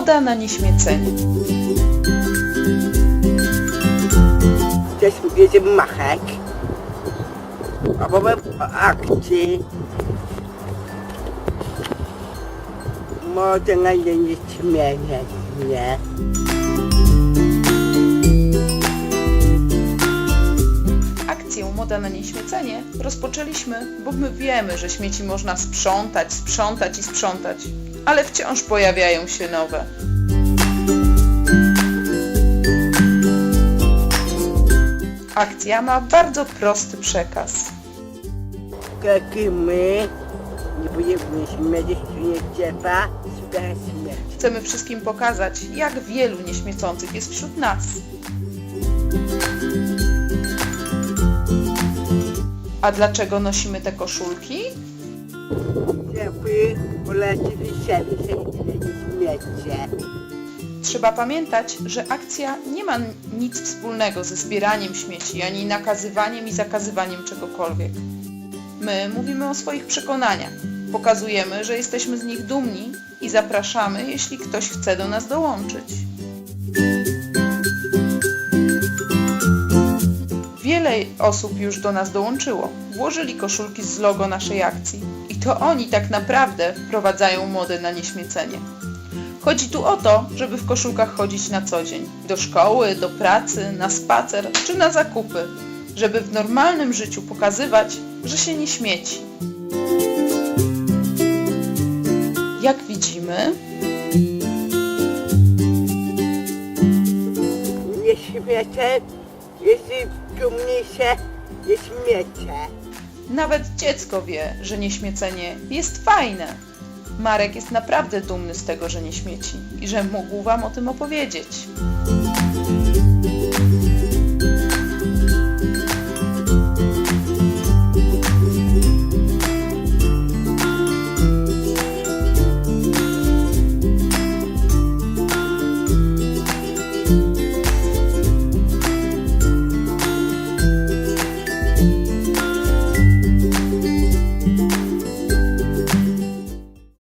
Moda na nieśmiecenie. Też jedziemy machać. Albo w akcji. Może na nie śmieje, nie? Akcję Moda na nieśmiecenie rozpoczęliśmy, bo my wiemy, że śmieci można sprzątać, sprzątać i sprzątać, ale wciąż pojawiają się nowe. Akcja ma bardzo prosty przekaz. My nie będziemy nie trzeba. Chcemy wszystkim pokazać, jak wielu nieśmiecących jest wśród nas. A dlaczego nosimy te koszulki? Że nie śmiecie. Trzeba pamiętać, że akcja nie ma nic wspólnego ze zbieraniem śmieci, ani nakazywaniem i zakazywaniem czegokolwiek. My mówimy o swoich przekonaniach, pokazujemy, że jesteśmy z nich dumni i zapraszamy, jeśli ktoś chce do nas dołączyć. Wiele osób już do nas dołączyło. Włożyli koszulki z logo naszej akcji i to oni tak naprawdę wprowadzają modę na nieśmiecenie. Chodzi tu o to, żeby w koszulkach chodzić na co dzień. Do szkoły, do pracy, na spacer czy na zakupy. Żeby w normalnym życiu pokazywać, że się nie śmieci. Jak widzimy, Nie śmiecie, jeśli się, nie śmiecie. nawet dziecko wie, że nieśmiecenie jest fajne. Marek jest naprawdę dumny z tego, że nie śmieci i że mógł Wam o tym opowiedzieć.